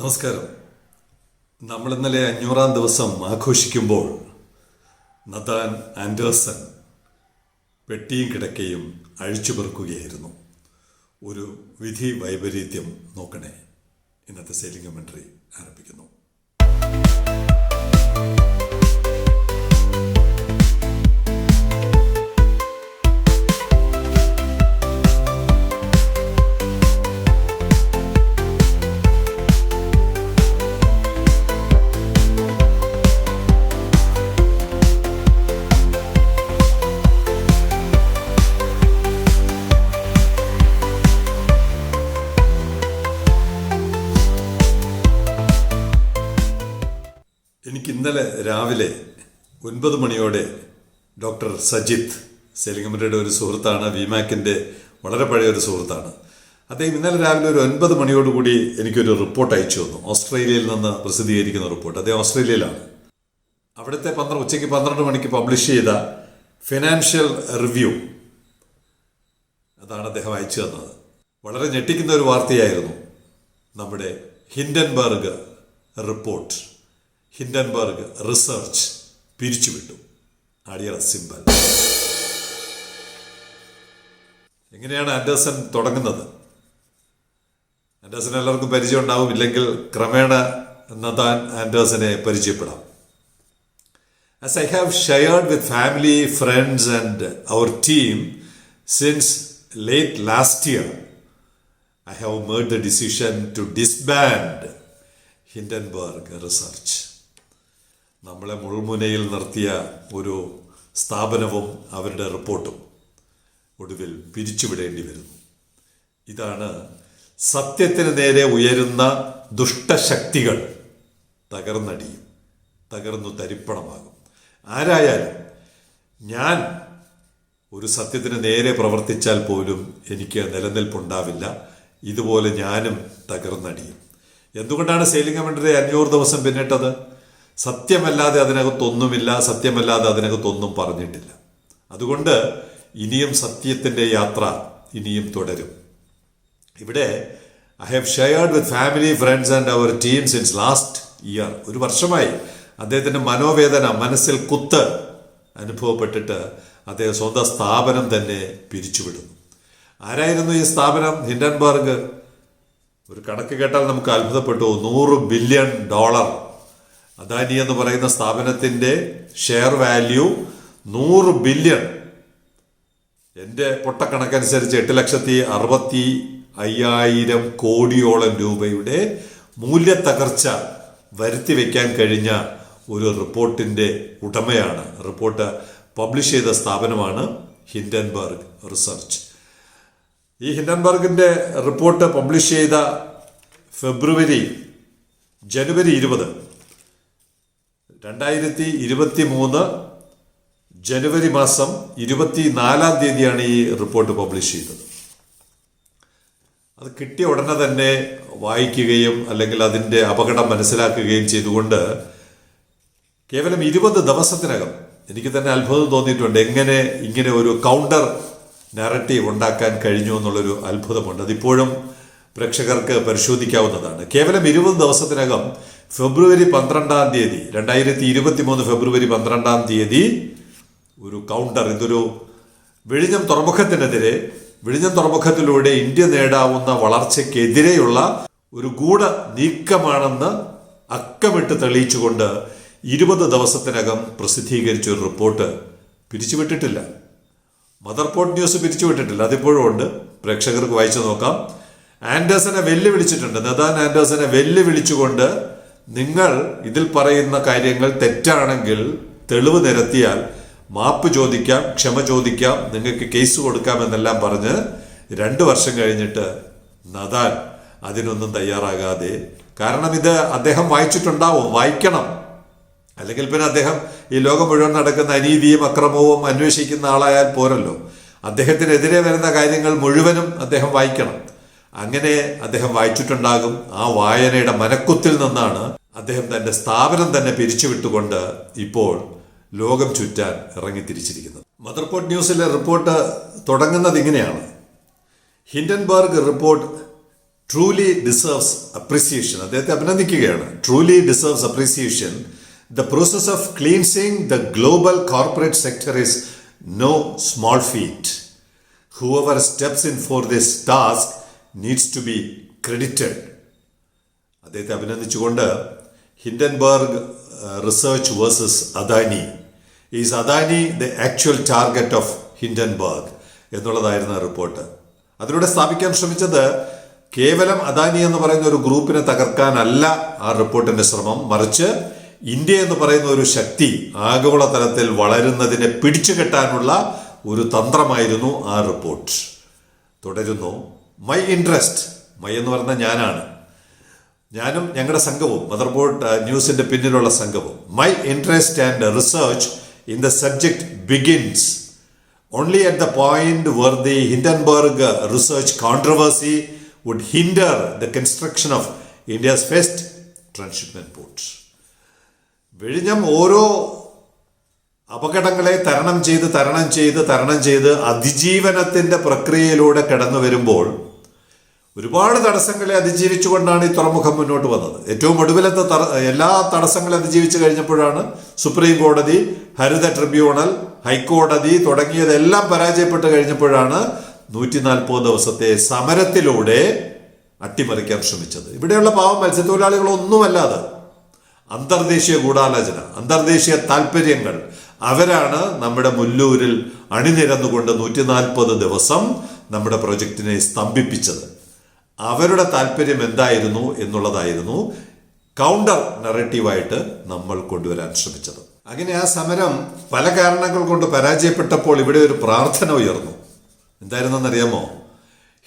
നമസ്കാരം. നമ്മൾ ഇന്നലെ അഞ്ഞൂറാം ദിവസം ആഘോഷിക്കുമ്പോൾ നദാൻ ആൻഡേഴ്സൺ പെട്ടിയും കിടക്കയും അഴിച്ചു പെറുക്കുകയായിരുന്നു. ഒരു വിധി വൈപരീത്യം നോക്കണേ. ഇന്നത്തെ സെയിലിംഗ് കമൻട്രി ആരംഭിക്കുന്നു. ഒൻപത് മണിയോടെ ഡോക്ടർ സജിത്ത് സെലിംഗമരയുടെ ഒരു സുഹൃത്താണ് വിമാക്കിന്റെ വളരെ പഴയ ഒരു സുഹൃത്താണ്. അദ്ദേഹം ഇന്നലെ രാവിലെ ഒരു ഒൻപത് മണിയോടുകൂടി എനിക്കൊരു റിപ്പോർട്ട് അയച്ചു തന്നു. ഓസ്ട്രേലിയയിൽ നിന്ന് പ്രസിദ്ധീകരിക്കുന്ന റിപ്പോർട്ട്. അദ്ദേഹം ഓസ്ട്രേലിയയിലാണ്. അവിടുത്തെ പന്ത്രണ്ട് ഉച്ചയ്ക്ക് പന്ത്രണ്ട് മണിക്ക് പബ്ലിഷ് ചെയ്ത ഫിനാൻഷ്യൽ റിവ്യൂ അതാണ് അദ്ദേഹം അയച്ചു തന്നത്. വളരെ ഞെട്ടിക്കുന്ന ഒരു വാർത്തയായിരുന്നു നമ്മുടെ ഹിൻഡൻബർഗ് റിപ്പോർട്ട്. Hindenburg research. പിരിച്ചുവിട്ടു ആഡിയർ സിംബൽ എങ്ങനെയാണ് ആൻഡേഴ്സൺ തുടങ്ങുന്നത് ആൻഡേഴ്സൺ എല്ലാവർക്കും പരിചയം ഉണ്ടാവും ഇല്ലെങ്കിൽ ക്രമേണ നദാൻ ആൻഡേഴ്സനെ പരിചയപ്പെടാം As I have shared with family, friends, and our team since late last year, I have made the decision to disband Hindenburg Research. നമ്മളെ മുൾമുനയിൽ നിർത്തിയ ഒരു സ്ഥാപനവും അവരുടെ റിപ്പോർട്ടും ഒടുവിൽ പിരിച്ചുവിടേണ്ടി വരുന്നു ഇതാണ് സത്യത്തിന് നേരെ ഉയരുന്ന ദുഷ്ടശക്തികൾ തകർന്നടിയും തകർന്നു തരിപ്പണമാകും. ആരായാലും ഞാൻ ഒരു സത്യത്തിന് നേരെ പ്രവർത്തിച്ചാൽ പോലും എനിക്ക് നിലനിൽപ്പുണ്ടാവില്ല. ഇതുപോലെ ഞാനും തകർന്നടിയും. എന്തുകൊണ്ടാണ് സെയിലിംഗ് കമൻഡറി അഞ്ഞൂറ് ദിവസം പിന്നിട്ടത്? സത്യമല്ലാതെ അതിനകത്തൊന്നുമില്ല സത്യമല്ലാതെ അതിനകത്തൊന്നും പറഞ്ഞിട്ടില്ല. അതുകൊണ്ട് ഇനിയും സത്യത്തിന്റെ യാത്ര ഇനിയും തുടരും. ഇവിടെ I have shared with family friends and our team since last year ഒരു വർഷമായി അദ്ദേഹത്തിന്റെ മനോവേദന മനസ്സിൽ കുത്ത് അനുഭവപ്പെട്ടിട്ട് അദ്ദേഹം സ്വന്തം സ്ഥാപനം തന്നെ പിരിച്ചുവിടുന്നു. ആരായിരുന്നു ഈ സ്ഥാപനം? ഹിൻഡൻബർഗ്. ഒരു കണക്ക് കേട്ടാൽ നമുക്ക് അത്ഭുതപ്പെട്ടു. നൂറ് ബില്യൺ ഡോളർ അദാനി എന്ന് പറയുന്ന സ്ഥാപനത്തിന്റെ ഷെയർ വാല്യൂ നൂറ് ബില്യൺ എന്റെ പൊട്ടക്കണക്കനുസരിച്ച് എട്ട് ലക്ഷത്തി അറുപത്തി അയ്യായിരം കോടിയോളം രൂപയുടെ മൂല്യത്തകർച്ച വരുത്തി വയ്ക്കാൻ കഴിഞ്ഞ ഒരു റിപ്പോർട്ടിന്റെ ഉടമയാണ്. റിപ്പോർട്ട് പബ്ലിഷ് ചെയ്ത സ്ഥാപനമാണ് ഹിൻഡൻബർഗ് റിസർച്ച്. ഈ ഹിൻഡൻബർഗിന്റെ റിപ്പോർട്ട് പബ്ലിഷ് ചെയ്ത ഫെബ്രുവരി ജനുവരി ഇരുപത് രണ്ടായിരത്തി ഇരുപത്തി മൂന്ന് ജനുവരി മാസം ഇരുപത്തി നാലാം തീയതിയാണ് ഈ റിപ്പോർട്ട് പബ്ലിഷ് ചെയ്തത്. അത് കിട്ടിയ ഉടനെ തന്നെ വായിക്കുകയും അല്ലെങ്കിൽ അതിന്റെ അപകടം മനസ്സിലാക്കുകയും ചെയ്തുകൊണ്ട് കേവലം ഇരുപത് ദിവസത്തിനകം എനിക്ക് തന്നെ അത്ഭുതം തോന്നിയിട്ടുണ്ട് എങ്ങനെ ഇങ്ങനെ ഒരു കൗണ്ടർ നാരറ്റീവ് ഉണ്ടാക്കാൻ കഴിഞ്ഞു എന്നുള്ളൊരു അത്ഭുതമുണ്ട്. അതിപ്പോഴും പ്രേക്ഷകർക്ക് പരിശോധിക്കാവുന്നതാണ്. കേവലം ഇരുപത് ദിവസത്തിനകം ഫെബ്രുവരി പന്ത്രണ്ടാം തീയതി രണ്ടായിരത്തി ഇരുപത്തി മൂന്ന് ഫെബ്രുവരി പന്ത്രണ്ടാം തീയതി ഒരു കൗണ്ടർ ഇതൊരു വിഴിഞ്ഞം തുറമുഖത്തിനെതിരെ വിഴിഞ്ഞം തുറമുഖത്തിലൂടെ ഇന്ത്യ നേടാവുന്ന വളർച്ചയ്ക്കെതിരെയുള്ള ഒരു ഗൂഢ നീക്കമാണെന്ന് അക്കമിട്ട് തെളിയിച്ചുകൊണ്ട് ഇരുപത് ദിവസത്തിനകം പ്രസിദ്ധീകരിച്ച ഒരു റിപ്പോർട്ട് പിരിച്ചുവിട്ടിട്ടില്ല. മദർ പോർട്ട് ന്യൂസ് പിരിച്ചുവിട്ടിട്ടില്ല. അതിപ്പോഴും ഉണ്ട്. പ്രേക്ഷകർക്ക് വായിച്ചു നോക്കാം. ആൻഡേഴ്സനെ വെല്ലുവിളിച്ചിട്ടുണ്ട്. നദാൻ ആൻഡേഴ്സനെ വെല്ലുവിളിച്ചുകൊണ്ട് നിങ്ങൾ ഇതിൽ പറയുന്ന കാര്യങ്ങൾ തെറ്റാണെങ്കിൽ തെളിവ് നിരത്തിയാൽ മാപ്പ് ചോദിക്കാം ക്ഷമ ചോദിക്കാം നിങ്ങൾക്ക് കേസ് കൊടുക്കാം എന്നെല്ലാം പറഞ്ഞ് രണ്ട് വർഷം കഴിഞ്ഞിട്ട് നദാൻ അതിനൊന്നും തയ്യാറാകാതെ കാരണം ഇത് അദ്ദേഹം വായിച്ചിട്ടുണ്ടാവും വായിക്കണം. അല്ലെങ്കിൽ പിന്നെ അദ്ദേഹം ഈ ലോകം മുഴുവൻ നടക്കുന്ന അനീതിയും അക്രമവും അന്വേഷിക്കുന്ന ആളായാൽ പോരല്ലോ. അദ്ദേഹത്തിനെതിരെ വരുന്ന കാര്യങ്ങൾ മുഴുവനും അദ്ദേഹം വായിക്കണം. അങ്ങനെ അദ്ദേഹം വായിച്ചിട്ടുണ്ടാകും. ആ വായനയുടെ മനക്കുത്തിൽ നിന്നാണ് അദ്ദേഹം തന്റെ സ്ഥാപനം തന്നെ പിരിച്ചുവിട്ടുകൊണ്ട് ഇപ്പോൾ ലോകം ചുറ്റാൻ ഇറങ്ങിത്തിരിച്ചിരിക്കുന്നത് മദർപോർട്ട് ന്യൂസിലെ റിപ്പോർട്ട് തുടങ്ങുന്നത് ഇങ്ങനെയാണ്. Hindenburg report truly deserves appreciation അദ്ദേഹത്തെ അഭിനന്ദിക്കുകയാണ്. Truly deserves appreciation the process of cleansing the global corporate sector is no small feat whoever steps in for this task needs to be credited അദ്ദേഹത്തെ അഭിനന്ദിച്ചുകൊണ്ട് Hindenburg research versus Adani is Adani the actual target of Hindenburg എന്നുള്ളതായിരുന്നു ആ report. അതിലൂടെ സ്ഥാപിക്കാൻ ശ്രമിച്ചത് കേവലം അദാനി എന്ന് പറയുന്ന ഒരു ഗ്രൂപ്പിനെ തകർക്കാനല്ല ആ റിപ്പോർട്ടിന്റെ ശ്രമം. മറിച്ച് ഇന്ത്യ എന്ന് പറയുന്ന ഒരു ശക്തി ആഗോള തലത്തിൽ വളരുന്നതിനെ പിടിച്ചുകെട്ടാനുള്ള ഒരു തന്ത്രമായിരുന്നു ആ റിപ്പോർട്ട്. തുടരുന്നു. മൈ ഇൻട്രസ്റ്റ് മൈ എന്ന് പറഞ്ഞ ഞാനാണ്. ഞാനും ഞങ്ങളുടെ സംഘവും മദർബോർഡ് ന്യൂസിന്റെ പിന്നിലുള്ള സംഘവും. My interest and research in the subject begins only at the point where the Hindenburg research controversy would hinder the construction of India's first transshipment port വിഴിഞ്ഞം ഓരോ അപകടങ്ങളെ തരണം ചെയ്ത് തരണം ചെയ്ത് തരണം ചെയ്ത് അതിജീവനത്തിന്റെ പ്രക്രിയയിലൂടെ കടന്നു വരുമ്പോൾ ഒരുപാട് തടസ്സങ്ങളെ അതിജീവിച്ചുകൊണ്ടാണ് ഈ തുറമുഖം മുന്നോട്ട് വന്നത്. ഏറ്റവും ഒടുവിലത്തെ എല്ലാ തടസ്സങ്ങളെ അതിജീവിച്ച് കഴിഞ്ഞപ്പോഴാണ് സുപ്രീം കോടതി ഹരിത ട്രിബ്യൂണൽ ഹൈക്കോടതി തുടങ്ങിയതെല്ലാം പരാജയപ്പെട്ട് കഴിഞ്ഞപ്പോഴാണ് നൂറ്റി നാൽപ്പത് ദിവസത്തെ സമരത്തിലൂടെ അട്ടിമറിക്കാൻ ശ്രമിച്ചത്. ഇവിടെയുള്ള പാവം മത്സ്യത്തൊഴിലാളികളൊന്നുമല്ലാതെ അന്തർദേശീയ ഗൂഢാലോചന അന്തർദേശീയ താല്പര്യങ്ങൾ അവരാണ് നമ്മുടെ മുല്ലൂരിൽ അണിനിരന്നുകൊണ്ട് നൂറ്റി നാൽപ്പത് ദിവസം നമ്മുടെ പ്രൊജക്റ്റിനെ സ്തംഭിപ്പിച്ചത്. അവരുടെ താല്പര്യം എന്തായിരുന്നു എന്നുള്ളതായിരുന്നു കൗണ്ടർ നറേറ്റീവായിട്ട് നമ്മൾ കൊണ്ടുവരാൻ ശ്രമിച്ചത്. അങ്ങനെ ആ സമരം പല കാരണങ്ങൾ കൊണ്ട് പരാജയപ്പെട്ടപ്പോൾ ഇവിടെ ഒരു പ്രാർത്ഥന ഉയർന്നു. എന്തായിരുന്നെന്നറിയാമോ?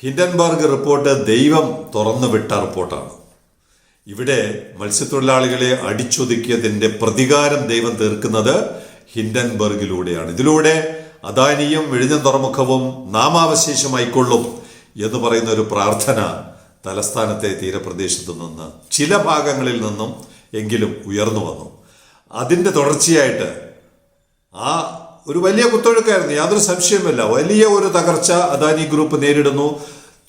ഹിൻഡൻബർഗ് റിപ്പോർട്ട് ദൈവം തുറന്നു വിട്ട റിപ്പോർട്ടാണ്. ഇവിടെ മത്സ്യത്തൊഴിലാളികളെ അടിച്ചൊതുക്കിയതിന്റെ പ്രതികാരം ദൈവം തീർക്കുന്നത് ഹിൻഡൻബർഗിലൂടെയാണ്. ഇതിലൂടെ അദാനിയും വിഴിഞ്ഞം തുറമുഖവും നാമാവശേഷമായിക്കൊള്ളും എന്ന് പറയുന്ന ഒരു പ്രാർത്ഥന തലസ്ഥാനത്തെ തീരപ്രദേശത്ത് നിന്ന് ചില ഭാഗങ്ങളിൽ നിന്നും എങ്കിലും ഉയർന്നു വന്നു. അതിന്റെ തുടർച്ചയായിട്ട് ആ ഒരു വലിയ കുത്തൊഴുക്കായിരുന്നു. യാതൊരു സംശയമല്ല വലിയ ഒരു തകർച്ച അദാനി ഗ്രൂപ്പ് നേരിടുന്നു.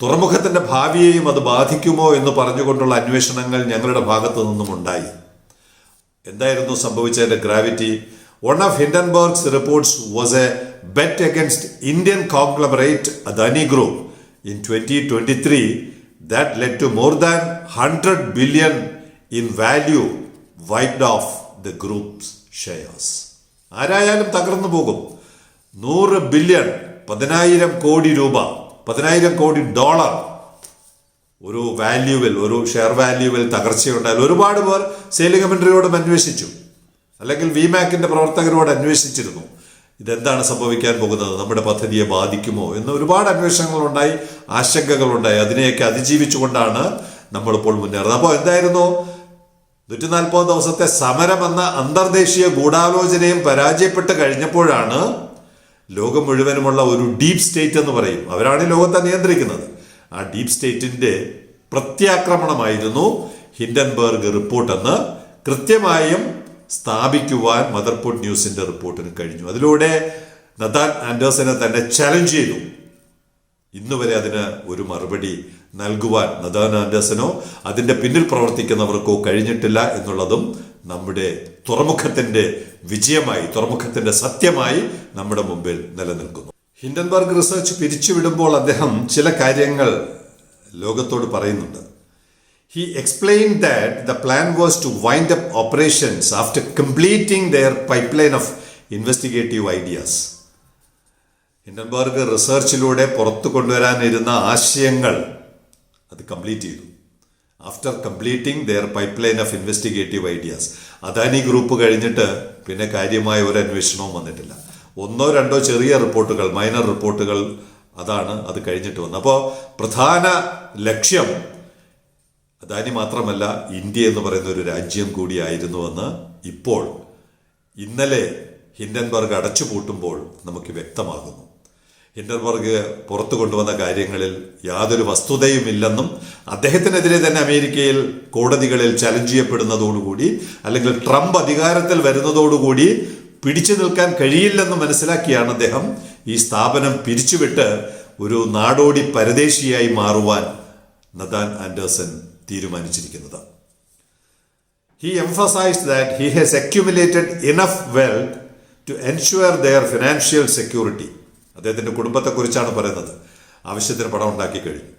തുറമുഖത്തിന്റെ ഭാവിയെയും അത് ബാധിക്കുമോ എന്ന് പറഞ്ഞുകൊണ്ടുള്ള അന്വേഷണങ്ങൾ ഞങ്ങളുടെ ഭാഗത്തു നിന്നും ഉണ്ടായി. എന്തായിരുന്നു സംഭവിച്ചതിന്റെ gravity? One of Hindenburg's reports was a bet against Indian conglomerate Adani group twenty three that let to more than hundred billion in value wiped off the group's shares ആരായാലും തകർന്നു പോകും. നൂറ് ബില്യൺ പതിനായിരം കോടി രൂപ പതിനായിരം കോടി ഡോളർ ഒരു വാല്യൂവിൽ ഒരു ഷെയർ വാല്യൂവിൽ തകർച്ചയുണ്ടായാൽ ഒരുപാട് പേർ സെയിലിംഗ് കമന്ററിയോടും അന്വേഷിച്ചു. അല്ലെങ്കിൽ വിമാക്കിന്റെ പ്രവർത്തകരോട് അന്വേഷിച്ചിരുന്നു. ഇതെന്താണ് സംഭവിക്കാൻ പോകുന്നത്? നമ്മുടെ പദ്ധതിയെ ബാധിക്കുമോ? എന്ന് ഒരുപാട് അന്വേഷണങ്ങളുണ്ടായി ആശങ്കകളുണ്ടായി. അതിനെയൊക്കെ അതിജീവിച്ചുകൊണ്ടാണ് നമ്മളിപ്പോൾ മുന്നേറുന്നത്. അപ്പോൾ എന്തായിരുന്നു? നൂറ്റി നാൽപ്പത് ദിവസത്തെ സമരം എന്ന അന്തർദേശീയ ഗൂഢാലോചനയും പരാജയപ്പെട്ട് കഴിഞ്ഞപ്പോഴാണ് ലോകം മുഴുവനുമുള്ള ഒരു ഡീപ് സ്റ്റേറ്റ് എന്ന് പറയും. അവരാണ് ലോകത്തെ നിയന്ത്രിക്കുന്നത്. ആ ഡീപ് സ്റ്റേറ്റിന്റെ പ്രത്യാക്രമണമായിരുന്നു ഹിൻഡൻബർഗ് റിപ്പോർട്ട് എന്ന് കൃത്യമായും സ്ഥാപിക്കുവാൻ മദർപുഡ് ന്യൂസിന്റെ റിപ്പോർട്ടിന് കഴിഞ്ഞു. അതിലൂടെ നദാൻ ആൻഡേഴ്സനെ തന്നെ ചലഞ്ച് ചെയ്തു. ഇന്നുവരെ അതിന് ഒരു മറുപടി നൽകുവാൻ നദാൻ ആൻഡേഴ്സനോ അതിന്റെ പിന്നിൽ പ്രവർത്തിക്കുന്നവർക്കോ കഴിഞ്ഞിട്ടില്ല എന്നുള്ളതും നമ്മുടെ തുറമുഖത്തിന്റെ വിജയമായി തുറമുഖത്തിന്റെ സത്യമായി നമ്മുടെ മുമ്പിൽ നിലനിൽക്കുന്നു. ഹിൻഡൻബർഗ് റിസർച്ച് പിരിച്ചുവിടുമ്പോൾ അദ്ദേഹം ചില കാര്യങ്ങൾ ലോകത്തോട് പറയുന്നുണ്ട്. He explained that the plan was to wind up operations after completing their pipeline of investigative ideas. Hindenburg റിസർച്ചിലൂടെ പുറത്തു കൊണ്ടുവരാനിരുന്ന ആശയങ്ങൾ അത് കംപ്ലീറ്റ് ചെയ്തു. After completing their pipeline of investigative ideas Adani group കഴിഞ്ഞിട്ട് പിന്നെ കാര്യമായ ഒരു അന്വേഷണവും വന്നിട്ടില്ല. ഒന്നോ രണ്ടോ ചെറിയ റിപ്പോർട്ടുകൾ മൈനർ റിപ്പോർട്ടുകൾ അതാണ് അത് കഴിഞ്ഞിട്ട് വന്നത്. അപ്പോൾ പ്രധാന ലക്ഷ്യം അദാനി മാത്രമല്ല ഇന്ത്യ എന്ന് പറയുന്ന ഒരു രാജ്യം കൂടിയായിരുന്നുവെന്ന് ഇപ്പോൾ ഇന്നലെ ഹിൻഡൻബർഗ് അടച്ചുപൂട്ടുമ്പോൾ നമുക്ക് വ്യക്തമാകുന്നു. ഹിൻഡൻബർഗ് പുറത്തു കൊണ്ടുവന്ന കാര്യങ്ങളിൽ യാതൊരു വസ്തുതയുമില്ലെന്നും അദ്ദേഹത്തിനെതിരെ തന്നെ അമേരിക്കയിൽ കോടതികളിൽ ചലഞ്ച് ചെയ്യപ്പെടുന്നതോടുകൂടി അല്ലെങ്കിൽ ട്രംപ് അധികാരത്തിൽ വരുന്നതോടുകൂടി പിടിച്ചു നിൽക്കാൻ കഴിയില്ലെന്ന് മനസ്സിലാക്കിയാണ് അദ്ദേഹം ഈ സ്ഥാപനം പിരിച്ചുവിട്ട് ഒരു നാടോടി പരദേശിയായി മാറുവാൻ നദാൻ ആൻഡേഴ്സൺ തീരുമാനിച്ചിരിക്കുന്നത്. He emphasise that he has accumulated enough wealth to ensure their financial security അദ്ദേഹത്തിന്റെ കുടുംബത്തെക്കുറിച്ചാണ് പറയുന്നത്. ആവശ്യത്തിന് പണം ഉണ്ടാക്കി കഴിഞ്ഞു.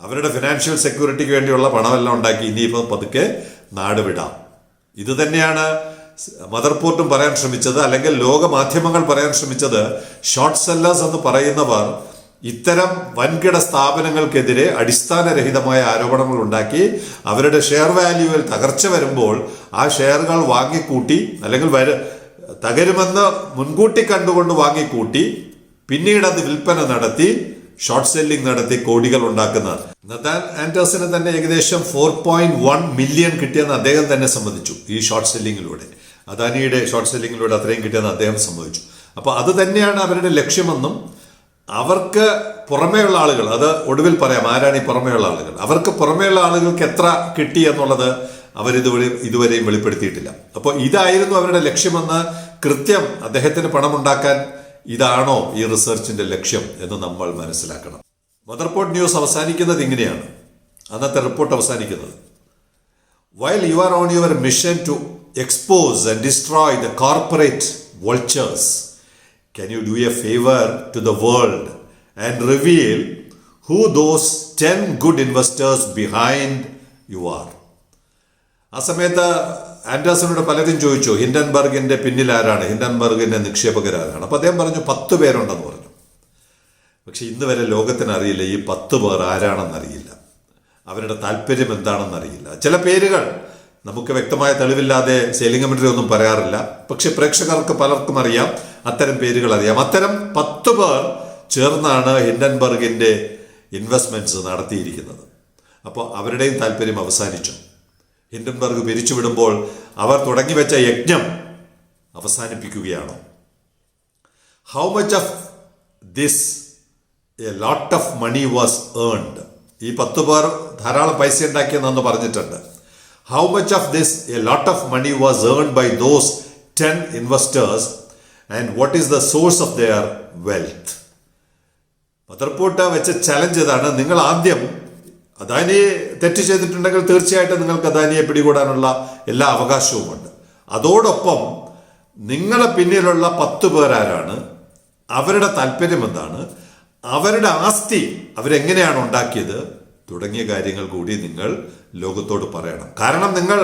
അവരുടെ ഫിനാൻഷ്യൽ സെക്യൂരിറ്റിക്ക് വേണ്ടിയുള്ള പണമെല്ലാം ഉണ്ടാക്കി ഇനിയിപ്പോൾ പതുക്കെ നാട് വിടാം. ഇത് തന്നെയാണ് മദർപോർട്ടും പറയാൻ ശ്രമിച്ചത് അല്ലെങ്കിൽ ലോക മാധ്യമങ്ങൾ പറയാൻ ശ്രമിച്ചത് ഷോർട്ട് സെല്ലേഴ്സ് എന്ന് പറയുന്നവർ ഇത്തരം വൻകിട സ്ഥാപനങ്ങൾക്കെതിരെ അടിസ്ഥാനരഹിതമായ ആരോപണങ്ങൾ ഉണ്ടാക്കി അവരുടെ ഷെയർ വാല്യൂവിൽ തകർച്ച വരുമ്പോൾ ആ ഷെയറുകൾ വാങ്ങിക്കൂട്ടി അല്ലെങ്കിൽ വര തകരുമെന്ന് മുൻകൂട്ടി കണ്ടുകൊണ്ട് വാങ്ങിക്കൂട്ടി പിന്നീട് അത് വിൽപ്പന നടത്തി ഷോർട്ട് സെല്ലിംഗ് നടത്തി കോടികൾ ഉണ്ടാക്കുന്നത് നദാൻ ആൻഡേഴ്സിന് തന്നെ ഏകദേശം ഫോർ പോയിന്റ് വൺ മില്യൺ കിട്ടിയെന്ന് അദ്ദേഹം തന്നെ സമ്മതിച്ചു ഈ ഷോർട്ട് സെല്ലിങ്ങിലൂടെ അദാനിയുടെ ഷോർട്ട് സെല്ലിങ്ങിലൂടെ അത്രയും കിട്ടിയെന്ന് അദ്ദേഹം സമ്മതിച്ചു. അപ്പോൾ അത് തന്നെയാണ് അവരുടെ ലക്ഷ്യമെന്നും അവർക്ക് പുറമേയുള്ള ആളുകൾ അത് ഒടുവിൽ പറയാം ആരാണ് ഈ പുറമേയുള്ള ആളുകൾ? അവർക്ക് പുറമേയുള്ള ആളുകൾക്ക് എത്ര കിട്ടി എന്നുള്ളത് അവരിതുവരെ ഇതുവരെയും വെളിപ്പെടുത്തിയിട്ടില്ല. അപ്പോൾ ഇതായിരുന്നു അവരുടെ ലക്ഷ്യമെന്ന് കൃത്യം അദ്ദേഹത്തിന് പണമുണ്ടാക്കാൻ ഇതാണോ ഈ റിസർച്ചിന്റെ ലക്ഷ്യം എന്ന് നമ്മൾ മനസ്സിലാക്കണം. മദർപോർട്ട് ന്യൂസ് അവസാനിക്കുന്നത് ഇങ്ങനെയാണ്. അന്നത്തെ റിപ്പോർട്ട് അവസാനിക്കുന്നത്. While you are on your mission to expose and destroy the corporate vultures, can you do a favor to the world and reveal who those 10 good investors behind you are? ആ സമയത്ത് ആൻഡേഴ്സണോട് പലരും ചോദിച്ചു ഹിൻഡൻബർഗിന്റെ പിന്നിൽ ആരാണ്? ഹിൻഡൻബർഗിന്റെ നിക്ഷേപകരാരാണ്? അപ്പോൾ അദ്ദേഹം പറഞ്ഞു പത്ത് പേരുണ്ടെന്ന് പറഞ്ഞു. പക്ഷെ ഇന്ന് വരെ ലോകത്തിന് അറിയില്ല ഈ പത്ത് പേർ ആരാണെന്നറിയില്ല. അവരുടെ താല്പര്യം എന്താണെന്ന് അറിയില്ല ചില പേരുകൾ നമുക്ക് വ്യക്തമായ തെളിവില്ലാതെ സെയിലിംഗ് കമന്ററി ഒന്നും പറയാറില്ല. പക്ഷെ പ്രേക്ഷകർക്ക് പലർക്കും അറിയാം അത്തരം പേരുകൾ അറിയാം. അത്തരം പത്ത് പേർ ചേർന്നാണ് ഹിൻഡൻബർഗിന്റെ ഇൻവെസ്റ്റ്മെന്റ്സ് നടത്തിയിരിക്കുന്നത്. അപ്പോൾ അവരുടെയും താല്പര്യം അവസാനിച്ചു. ഹിൻഡൻബർഗ് പിരിച്ചുവിടുമ്പോൾ അവർ തുടങ്ങി വെച്ച യജ്ഞം അവസാനിപ്പിക്കുകയാണോ. How much of this a lot of money was earned ഈ പത്ത് പേർ ധാരാളം പൈസ ഉണ്ടാക്കിയെന്നു പറഞ്ഞിട്ടുണ്ട്. How much of this a lot of money was earned by those ten investors and what is the source of their wealth പത്രപ്പോട്ട വെച്ച challenge ഇതാണ് നിങ്ങൾ ആദ്യം അദാനിയെ തെറ്റ് ചെയ്തിട്ടുണ്ടെങ്കിൽ തീർച്ചയായിട്ടും നിങ്ങൾക്ക് അദാനിയെ പിടികൂടാനുള്ള എല്ലാ അവകാശവുമുണ്ട് അതോടൊപ്പം നിങ്ങളെ പിന്നിലുള്ള പത്ത് പേരാരാണ്? അവരുടെ താല്പര്യം എന്താണ്? അവരുടെ ആസ്തി അവരെങ്ങനെയാണ് ഉണ്ടാക്കിയത്? തുടങ്ങിയ കാര്യങ്ങൾ കൂടി നിങ്ങൾ ലോകത്തോട് പറയണം. കാരണം നിങ്ങൾ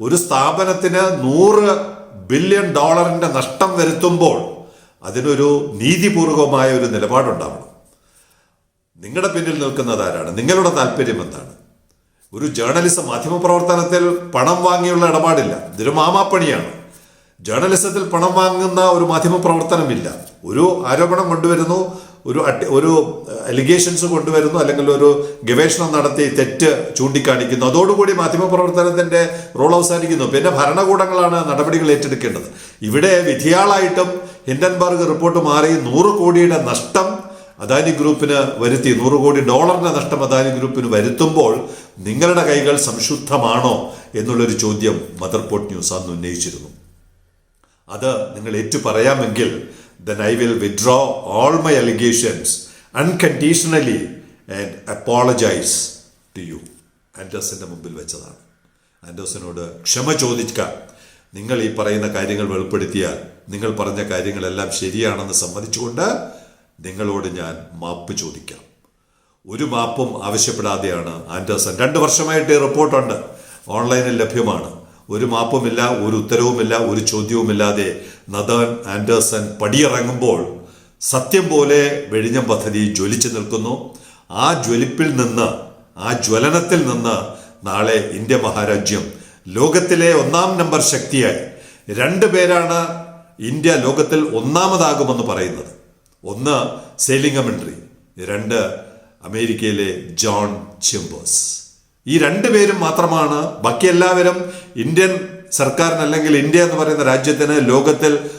ഒരു സ്ഥാപനത്തിന് നൂറ് ബില്യൺ ഡോളറിന്റെ നഷ്ടം വരുത്തുമ്പോൾ അതിനൊരു നീതിപൂർവമായ ഒരു നിലപാടുണ്ടാവണം. നിങ്ങളുടെ പിന്നിൽ നിൽക്കുന്നത് ആരാണ്? നിങ്ങളുടെ താല്പര്യം എന്താണ്? ഒരു ജേർണലിസം മാധ്യമപ്രവർത്തനത്തിൽ പണം വാങ്ങിയുള്ള ഇടപാടില്ല. ഇതൊരു മാമാപ്പണിയാണ്. ജേർണലിസത്തിൽ പണം വാങ്ങുന്ന ഒരു മാധ്യമപ്രവർത്തനമില്ല. ഒരു ആരോപണം കൊണ്ടുവരുന്നു ഒരു ഒരു അലിഗേഷൻസ് കൊണ്ടുവരുന്നു അല്ലെങ്കിൽ ഒരു ഗവേഷണം നടത്തി തെറ്റ് ചൂണ്ടിക്കാണിക്കുന്നു. അതോടുകൂടി മാധ്യമപ്രവർത്തനത്തിന്റെ റോൾ അവസാനിക്കുന്നു. പിന്നെ ഭരണകൂടങ്ങളാണ് നടപടികൾ ഏറ്റെടുക്കേണ്ടത്. ഇവിടെ വിധിയാളായിട്ടും ഹിൻഡൻബർഗ് റിപ്പോർട്ട് മാറി നൂറ് കോടിയുടെ നഷ്ടം അദാനി ഗ്രൂപ്പിന് വരുത്തി. നൂറ് കോടി ഡോളറിന്റെ നഷ്ടം അദാനി ഗ്രൂപ്പിന് വരുത്തുമ്പോൾ നിങ്ങളുടെ കൈകൾ സംശുദ്ധമാണോ എന്നുള്ളൊരു ചോദ്യം മദർപോർട്ട് ന്യൂസ് അന്ന് ഉന്നയിച്ചിരുന്നു. അത് നിങ്ങൾ ഏറ്റു പറയാമെങ്കിൽ then I will withdraw all my allegations unconditionally and apologise to you ആൻഡേഴ്സിന്റെ മുമ്പിൽ വെച്ചതാണ്. ആൻഡേഴ്സിനോട് ക്ഷമ ചോദിക്കുക നിങ്ങൾ ഈ പറയുന്ന കാര്യങ്ങൾ വെളിപ്പെടുത്തിയാൽ നിങ്ങൾ പറഞ്ഞ കാര്യങ്ങളെല്ലാം ശരിയാണെന്ന് സമ്മതിച്ചുകൊണ്ട് നിങ്ങളോട് ഞാൻ മാപ്പ് ചോദിക്കാം. ഒരു മാപ്പും ആവശ്യപ്പെടാതെയാണ് ആൻഡേഴ്സൺ രണ്ട് വർഷമായിട്ട് ഈ റിപ്പോർട്ടുണ്ട്. ഓൺലൈനിൽ ലഭ്യമാണ്. ഒരു മാപ്പുമില്ല ഒരു ഉത്തരവുമില്ല ഒരു ചോദ്യവുമില്ലാതെ നദാൻ ആൻഡേഴ്സൺ പടിയിറങ്ങുമ്പോൾ സത്യം പോലെ വെഴിഞ്ഞം പദ്ധതി ജ്വലിച്ചു നിൽക്കുന്നു. ആ ജ്വലിപ്പിൽ നിന്ന് ആ ജ്വലനത്തിൽ നിന്ന് നാളെ ഇന്ത്യ മഹാരാജ്യം ലോകത്തിലെ ഒന്നാം നമ്പർ ശക്തിയായി. രണ്ടു പേരാണ് ഇന്ത്യ ലോകത്തിൽ ഒന്നാമതാകുമെന്ന് പറയുന്നത്. ഒന്ന് സെയിലിംഗ് കമൻട്രി രണ്ട് അമേരിക്കയിലെ ജോൺ ചിംബേഴ്സ്. ഈ രണ്ടു പേരും മാത്രമാണ്. ബാക്കി എല്ലാവരും ഇന്ത്യൻ സർക്കാരിന് അല്ലെങ്കിൽ ഇന്ത്യ എന്ന് പറയുന്ന രാജ്യത്തിന് ലോകത്തിൽ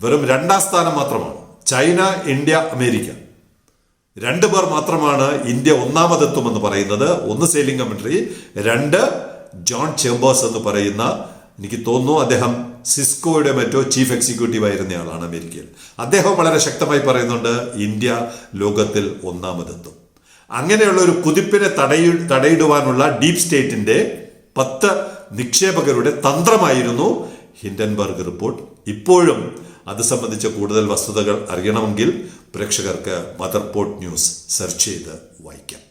വെറും രണ്ടാം സ്ഥാനം മാത്രമാണ്. China India America. രണ്ടു പേർ മാത്രമാണ് ഇന്ത്യ ഒന്നാമതെത്തും എന്ന് പറയുന്നത്. ഒന്ന് സെയിലിംഗ് കമ്മിട്രി രണ്ട് ജോൺ ചേംബേഴ്സ് എന്ന് പറയുന്ന എനിക്ക് തോന്നുന്നു അദ്ദേഹം സിസ്കോയുടെ മറ്റോ ചീഫ് എക്സിക്യൂട്ടീവ് ആയിരുന്നയാളാണ് അമേരിക്കയിൽ. അദ്ദേഹം വളരെ ശക്തമായി പറയുന്നുണ്ട് ഇന്ത്യ ലോകത്തിൽ ഒന്നാമതെത്തും. അങ്ങനെയുള്ള ഒരു കുതിപ്പിനെ തടയി തടയിടുവാനുള്ള ഡീപ് സ്റ്റേറ്റിന്റെ പത്ത് നിക്ഷേപകരുടെ തന്ത്രമായിരുന്നു ഹിൻഡൻബർഗ് റിപ്പോർട്ട്. ഇപ്പോഴും അത് സംബന്ധിച്ച കൂടുതൽ വസ്തുതകൾ അറിയണമെങ്കിൽ പ്രേക്ഷകർക്ക് മദർപോർട്ട് ന്യൂസ് സെർച്ച് ചെയ്ത് വായിക്കാം.